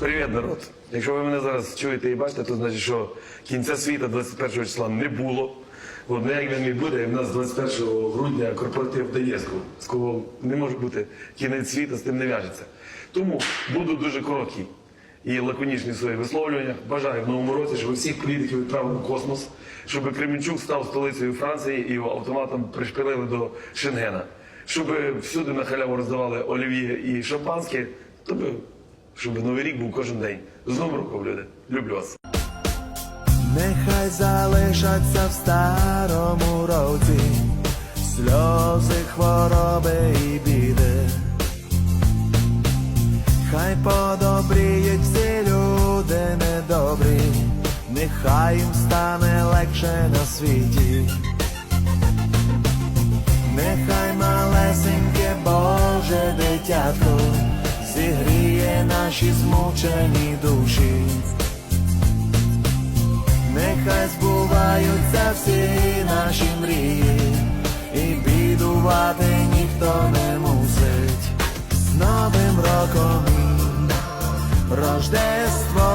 Привіт, народ. Якщо ви мене зараз чуєте і бачите, то значить, що кінця світа 21 числа не було. От не як він і буде, в нас 21 грудня корпоратив Донецьку, з кого не може бути кінець світа, з тим не в'яжеться. Тому буду дуже короткий і лаконічний в своїх висловлюваннях. Бажаю в новому році, щоб всіх політиків відправили в космос, щоб Кременчук став столицею Франції і його автоматом пришпилили до Шенгена. Щоб всюди на халяву роздавали олів'є і шампанське, то би щоб новий рік був кожен день. З новим роком, люди. Люблю вас. Нехай залишаться в старому році сльози, хвороби і біди. Хай подобріють всі люди недобрі, нехай їм стане легше на світі. Нехай малесеньке Боже дитятко зігріє наші змучені душі. Нехай збуваються всі наші мрії, і бідувати ніхто не мусить. З Новим роком Рождество